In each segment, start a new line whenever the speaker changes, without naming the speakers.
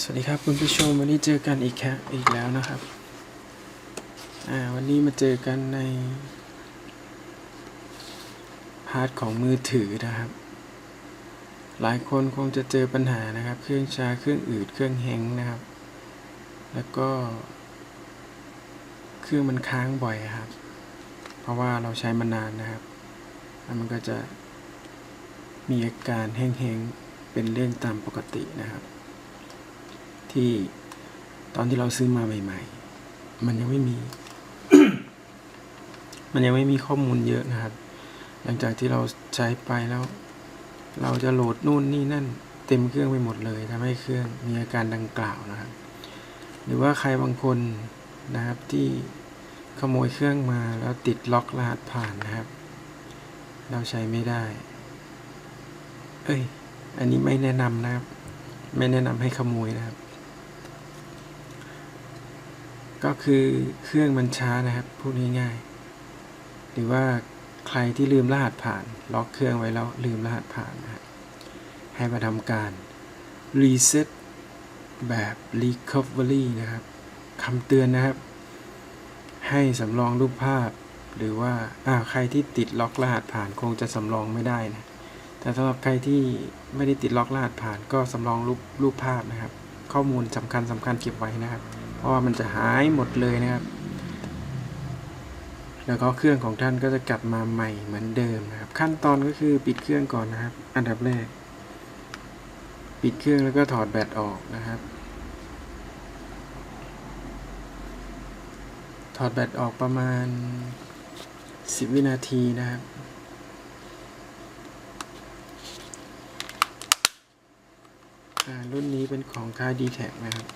สวัสดีครับคุณผู้ชมวันนี้เจอกันอีกแค่อีกแล้วนะครับ อ่าวันนี้มาเจอกันในพาร์ทของมือถือนะครับ หลายคนคงจะเจอปัญหานะครับ เครื่องชาเครื่องอืดเครื่องแฮงนะครับ แล้วก็ เครื่องมันค้างบ่อยครับ เพราะว่าเราใช้มานานนะครับแล้วมันก็จะมีอาการแห้งๆเป็นเรื่องตามปกตินะครับ ที่ตอนที่เราซื้อมาใหม่ ๆ มันยังไม่มี มันยังไม่มีข้อมูลเยอะนะครับ หลังจากที่เราใช้ไปแล้ว เราจะโหลดนู่นนี่นั่น เต็มเครื่องไปหมดเลยทำให้เครื่องมีอาการดังกล่าวนะครับ หรือว่าใครบางคนนะครับที่ขโมยเครื่องมาแล้วติดล็อกรหัสผ่านนะครับ เราใช้ไม่ได้ เอ้ย อันนี้ไม่แนะนำนะครับ ไม่แนะนำให้ขโมยนะครับ ก็คือเครื่องมันช้านะครับพูดง่ายๆหรือว่าใครที่ลืมรหัสผ่าน ล็อกเครื่องไว้แล้วลืมรหัสผ่านนะให้มาทำการ reset แบบ recovery นะครับคำเตือนนะครับ ให้สำรองรูปภาพ หรือว่าอ่าใครที่ติดล็อกรหัสผ่านคงจะสำรองไม่ได้นะแต่สำหรับใครที่ไม่ได้ติดล็อกรหัสผ่านก็สำรองรูปรูปภาพนะครับ ข้อมูลสำคัญสำคัญเก็บไว้นะครับ เพราะว่ามันจะหายหมดเลยนะครับ แล้วก็เครื่องของท่านก็จะกลับมาใหม่เหมือนเดิมนะครับ ขั้นตอนก็คือปิดเครื่องก่อนนะครับ อันดับแรก ปิดเครื่องแล้วก็ถอดแบตออกนะครับ ถอดแบตออกประมาณ 10 วินาทีนะครับ อ่า รุ่นนี้เป็นของค่าย d t แทนะครับ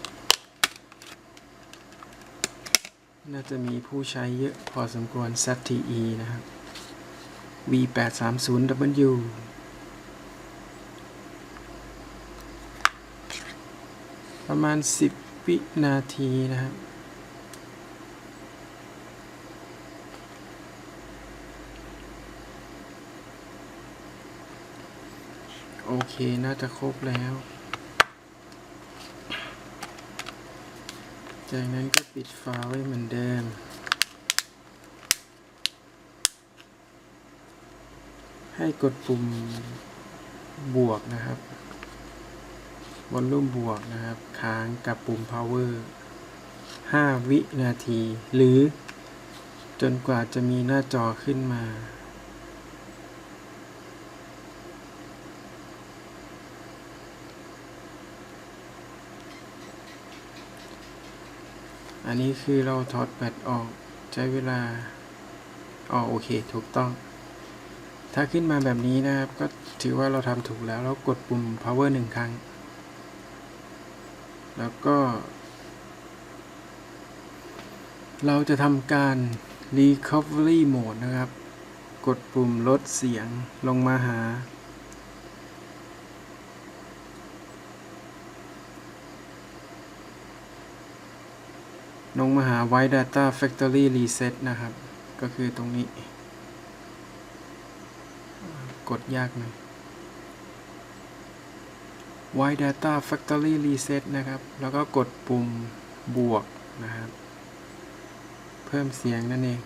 น่าจะมีผู้ใช้เยอะพอสมควร ZTE นะครับ V830W ประมาณ 10 วินาทีนะครับโอเค น่าจะครบแล้ว จากนั้นก็ปิดฝาไว้เหมือนเดิม ให้กดปุ่มบวกนะครับวอลลุ่มบวกนะครับ ค้างกับปุ่ม power 5 วินาที หรือจนกว่าจะมีหน้าจอขึ้นมา อันนี้คือเราถอดแบตออกใช้เวลาอ๋อโอเค ถูกต้อง ถ้าขึ้นมาแบบนี้นะครับ ก็ถือว่าเราทำถูกแล้ว เรากดปุ่ม power หนึ่งครั้ง แล้วก็ เราจะทำการ recovery mode นะครับ กดปุ่มลดเสียงลงมาหา ลงมาหา White Data Factory Reset นะครับ ก็คือตรงนี้ กดยากหน่อย White Data Factory Reset นะครับ แล้วก็กดปุ่มบวกนะครับ เพิ่มเสียงนั่นเอง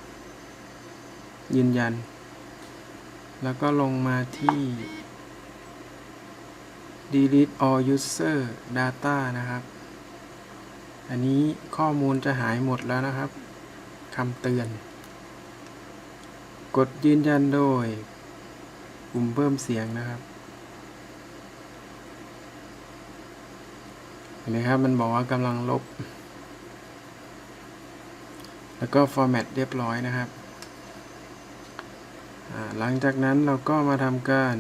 ยืนยัน แล้วก็ลงมาที่ delete all user data นะครับ อันนี้ข้อมูลจะหายหมดแล้วนะครับคำเตือน กดยืนยันโดยปุ่มเพิ่มเสียงนะครับเห็นไหมครับมันบอกว่ากำลังลบ แล้วก็ format เรียบร้อยนะครับ หลังจากนั้นเราก็มาทำการ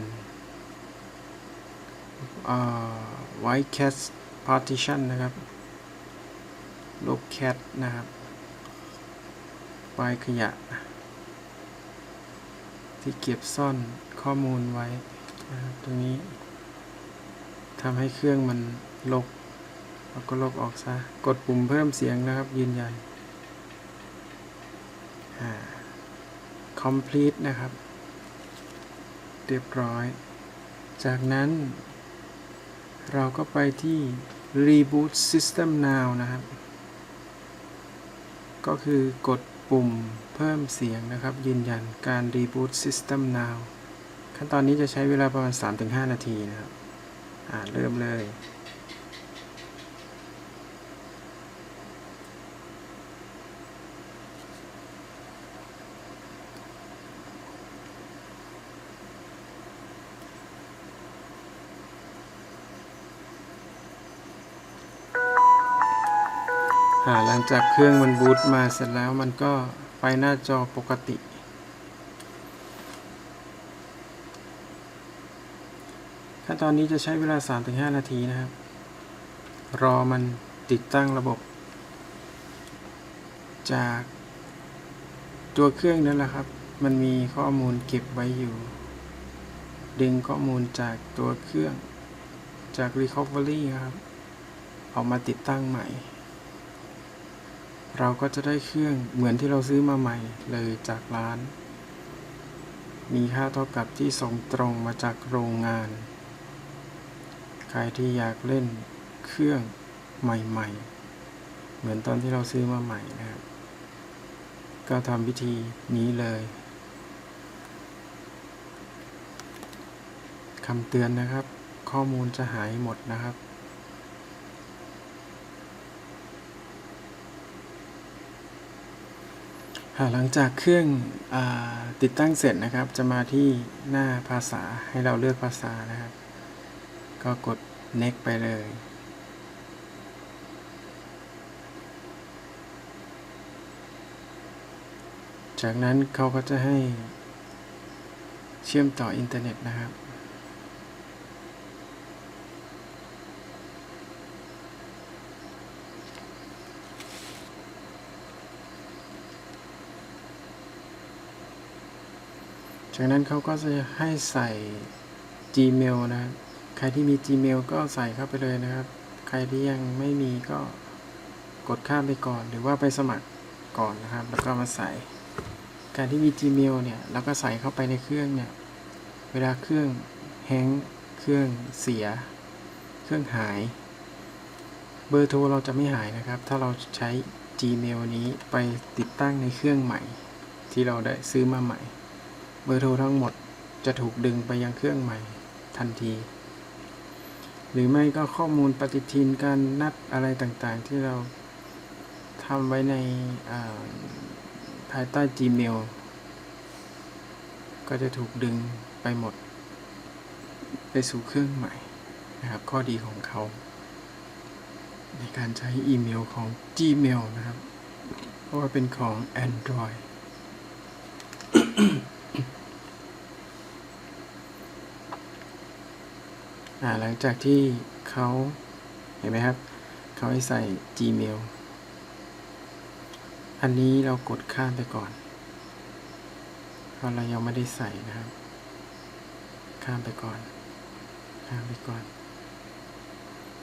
white cat partition นะครับ ลบแคทนะครับไฟล์ขยะ ที่เก็บซ่อนข้อมูลไว้นะครับตรงนี้ทำให้เครื่องมันลบแล้วก็ลบออกซะ กดปุ่มเพิ่มเสียงนะครับ ยืนยัน complete นะครับ เรียบร้อย จากนั้น เราก็ไปที่ reboot system now นะครับ ก็คือกดปุ่มเพิ่มเสียงนะครับ ยืนยันการ reboot system now ขั้นตอนนี้จะใช้เวลาประมาณ 3-5 นาทีนะครับ อ่าเริ่มเลยาหลังจากเครื่องมันบูตมาเสร็จแล้วมันก็ไปหน้าจอปกติ ขั้นตอนนี้จะใช้เวลา 3-5 นาทีนะครับ รอมันติดตั้งระบบ จากตัวเครื่องนั่นแหละครับ มันมีข้อมูลเก็บไว้อยู่ ดึงข้อมูลจากตัวเครื่องจาก Recovery ครับออกมาติดตั้งใหม่ เราก็จะได้เครื่องเหมือนที่เราซื้อมาใหม่เลยจากร้าน มีค่าเท่ากับที่ส่งตรงมาจากโรงงาน ใครที่อยากเล่นเครื่องใหม่ ๆ เหมือนตอนที่เราซื้อมาใหม่นะครับก็ทำวิธีนี้เลยคำเตือนนะครับ ข้อมูลจะหายหมดนะครับ อ่า หลังจากเครื่องอติดตั้งเสร็จนะครับ จะมาที่หน้าภาษาให้เราเลือกภาษานะครับ ก็กด next ไปเลย จากนั้นเขาก็จะให้เชื่อมต่ออินเทอร์เน็ตนะครับ จากนั้นเขาก็จะให้ใส่ Gmail นะครับใครที่มี Gmail ก็ใส่เข้าไปเลยนะครับ ใครที่ยังไม่มีก็กดข้ามไปก่อน หรือว่าไปสมัครก่อนนะครับ แล้วก็มาใส่ การที่มี Gmail เนี่ยแล้วก็ใส่เข้าไปในเครื่องเนี่ยเวลาเครื่องแฮงเครื่องเสีย เครื่องหาย เบอร์โทรเราจะไม่หายนะครับ ถ้าเราใช้ Gmail นี้ไปติดตั้งในเครื่องใหม่ ที่เราได้ซื้อมาใหม่ บอร์โทรทั้งหมดจะถูกดึงไปยังเครื่องใหม่ทันที หรือไม่ก็ข้อมูลปฏิทินการนัดอะไรต่างๆ ที่เราทำไว้ในภายใต้ Gmail ก็จะถูกดึงไปหมด ไปสู่เครื่องใหม่นะครับ ข้อดีของเขา ในการใช้อีเมลของ Gmail นะครับ เพราะว่าเป็นของ Android อ่า หลังจากที่เขาเห็นไหมครับ เขาให้ใส่ Gmail อันนี้เรากดข้ามไปก่อน เพราะเรายังไม่ได้ใส่นะครับ ข้ามไปก่อน ข้ามไปก่อน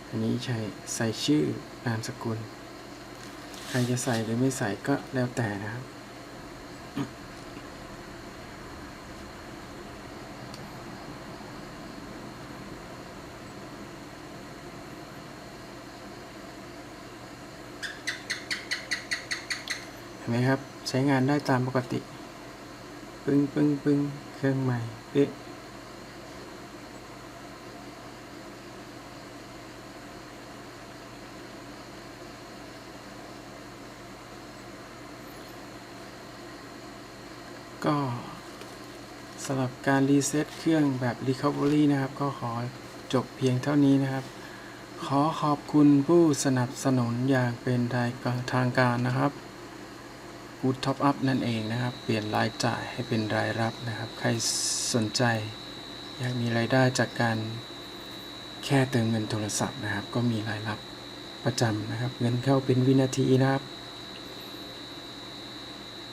อันนี้ใช้ใส่ชื่อนามสกุล ใครจะใส่หรือไม่ใส่ก็แล้วแต่นะครับ ไหมครับ ใช้งานได้ตามปกติ ปึ้งปึ้งปึ้งเครื่องใหม่เอ๊ะก็สำหรับการรีเซ็ตเครื่องแบบ Recovery นะครับ ก็ขอจบเพียงเท่านี้นะครับ ขอขอบคุณผู้สนับสนุนอย่างเป็นทางการนะครับ ฟูดท็อปอัพนั่นเองนะครับ เปลี่ยนรายจ่ายให้เป็นรายรับนะครับ ใครสนใจ อยากมีรายได้จากการแค่เติมเงินโทรศัพท์นะครับ ก็มีรายรับประจำนะครับ เงินเข้าเป็นวินาทีนะครับ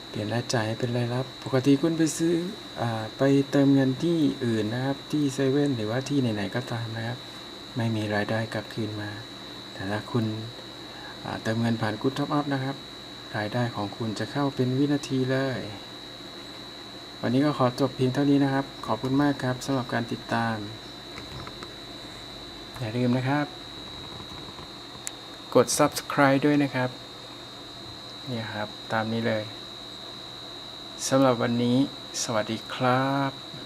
เปลี่ยนรายจ่ายให้เป็นรายรับ ปกติคุณไปซื้ออไปเติมเงินที่อื่นนะครับ ที่เซเว่นหรือว่าที่ไหนๆก็ตามนะครับ ไม่มีรายได้กลับคืนมา แต่ถ้าคุณเติมเงินผ่านกู o ท็อปอัพนะครับ รายได้ของคุณจะเข้าเป็นวินาทีเลย วันนี้ก็ขอจบเพียงเท่านี้นะครับ ขอบคุณมากครับสำหรับการติดตาม อย่าลืมนะครับ กด subscribe ด้วยนะครับ นี่ครับ ตามนี้เลยสำหรับวันนี้ สวัสดีครับ